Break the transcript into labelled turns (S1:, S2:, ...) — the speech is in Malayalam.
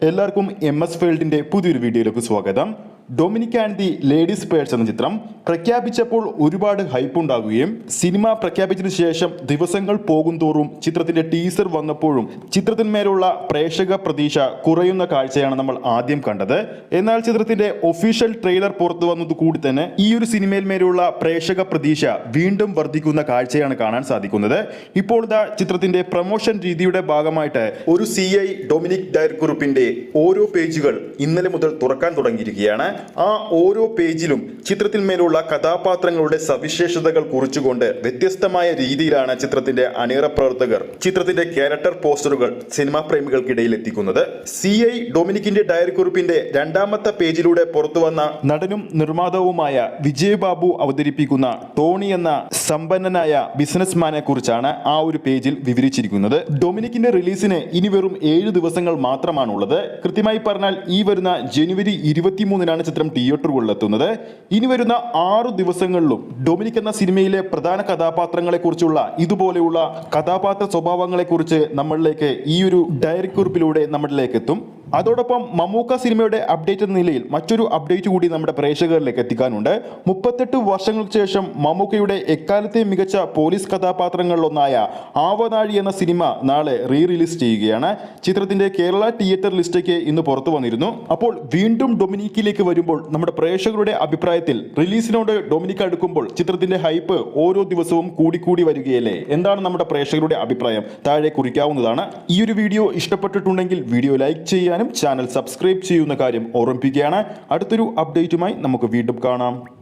S1: എല്ലാവർക്കും എം എസ് ഫീൽഡിന്റെ പുതിയൊരു വീഡിയോയിലേക്ക് സ്വാഗതം. Dominic and the ladies purse എന്ന ചിത്രം പ്രഖ്യാപിച്ചപ്പോൾ ഒരുപാട് ഹൈപ്പ് ഉണ്ടാകുകയും സിനിമ പ്രഖ്യാപിച്ചതിനു ശേഷം ദിവസങ്ങൾ പോകുന്തോറും ചിത്രത്തിന്റെ ടീസർ വന്നപ്പോഴും ചിത്രത്തിന്മേലുള്ള പ്രേക്ഷക പ്രതീക്ഷ കുറയുന്ന കാഴ്ചയാണ് നമ്മൾ ആദ്യം കണ്ടത്. എന്നാൽ ചിത്രത്തിന്റെ ഒഫീഷ്യൽ ട്രെയിലർ പുറത്തു വന്നത് കൂടി തന്നെ ഈ ഒരു സിനിമയിൽ മേലുള്ള പ്രേക്ഷക പ്രതീക്ഷ വീണ്ടും വർദ്ധിക്കുന്ന കാഴ്ചയാണ് കാണാൻ സാധിക്കുന്നത്. ഇപ്പോൾ ഇതാ ചിത്രത്തിന്റെ പ്രൊമോഷൻ രീതിയുടെ ഭാഗമായിട്ട് ഒരു സി ഐ ഡൊമിനിക് ഗ്രൂപ്പിന്റെ ഓരോ പേജുകൾ ഇന്നലെ മുതൽ തുറക്കാൻ തുടങ്ങിയിരിക്കുകയാണ്. ആ ഓരോ പേജിലും ചിത്രത്തിന്മേലുള്ള കഥാപാത്രങ്ങളുടെ സവിശേഷതകൾ കുറിച്ചുകൊണ്ട് വ്യത്യസ്തമായ രീതിയിലാണ് ചിത്രത്തിന്റെ അണിയറ പ്രവർത്തകർ ചിത്രത്തിന്റെ ക്യാരക്ടർ പോസ്റ്ററുകൾ സിനിമാ പ്രേമികൾക്കിടയിൽ എത്തിക്കുന്നത്. സി ഐ ഡൊമിനിക്കിന്റെ ഡയറി കുറിപ്പിന്റെ രണ്ടാമത്തെ പേജിലൂടെ പുറത്തു വന്ന നടനും നിർമ്മാതാവുമായ വിജയ് ബാബു അവതരിപ്പിക്കുന്ന ടോണി എന്ന സമ്പന്നനായ ബിസിനസ്മാനെ കുറിച്ചാണ് ആ ഒരു പേജിൽ വിവരിച്ചിരിക്കുന്നത്. ഡൊമിനിക്കിന്റെ റിലീസിന് ഇനി വെറും ഏഴ് ദിവസങ്ങൾ മാത്രമാണുള്ളത്. കൃത്യമായി പറഞ്ഞാൽ ഈ വരുന്ന ജനുവരി ഇരുപത്തിമൂന്നിനാണ് ചിത്രം തിയേറ്ററുകളിൽ എത്തുന്നത് ഇനി വരുന്ന ആറു ദിവസങ്ങളിലും ഡൊമിനിക് എന്ന സിനിമയിലെ പ്രധാന കഥാപാത്രങ്ങളെ കുറിച്ചുള്ള ഇതുപോലെയുള്ള കഥാപാത്ര സ്വഭാവങ്ങളെ കുറിച്ച് നമ്മളിലേക്ക് ഈ ഒരു ഡയറി കുറിപ്പിലൂടെ നമ്മളിലേക്ക് എത്തും. അതോടൊപ്പം മമ്മൂക്ക സിനിമയുടെ അപ്ഡേറ്റ് എന്ന നിലയിൽ മറ്റൊരു അപ്ഡേറ്റ് കൂടി നമ്മുടെ പ്രേക്ഷകരിലേക്ക് എത്തിക്കാനുണ്ട്. മുപ്പത്തെട്ട് വർഷങ്ങൾക്ക് ശേഷം മമ്മൂക്കയുടെ എക്കാലത്തെ മികച്ച പോലീസ് കഥാപാത്രങ്ങളിലൊന്നായ ആവനാഴി എന്ന സിനിമ നാളെ റീ റിലീസ് ചെയ്യുകയാണ്. ചിത്രത്തിന്റെ കേരള തിയേറ്റർ ലിസ്റ്റേക്ക് ഇന്ന് പുറത്തു വന്നിരുന്നു. അപ്പോൾ വീണ്ടും ഡൊമിനിക്കിലേക്ക് വരുമ്പോൾ നമ്മുടെ പ്രേക്ഷകരുടെ അഭിപ്രായത്തിൽ റിലീസിനോട് ഡൊമിനിക് അടുക്കുമ്പോൾ ചിത്രത്തിന്റെ ഹൈപ്പ് ഓരോ ദിവസവും കൂടിക്കൂടി വരികയല്ലേ? എന്താണ് നമ്മുടെ പ്രേക്ഷകരുടെ അഭിപ്രായം? താഴെ കുറിക്കാവുന്നതാണ്. ഈ ഒരു വീഡിയോ ഇഷ്ടപ്പെട്ടിട്ടുണ്ടെങ്കിൽ വീഡിയോ ലൈക്ക് ചെയ്യാനും ചാനൽ സബ്സ്ക്രൈബ് ചെയ്യുന്ന കാര്യം ഓർമ്മിപ്പിക്കുകയാണ്. അടുത്തൊരു അപ്ഡേറ്റുമായി നമുക്ക് വീണ്ടും കാണാം.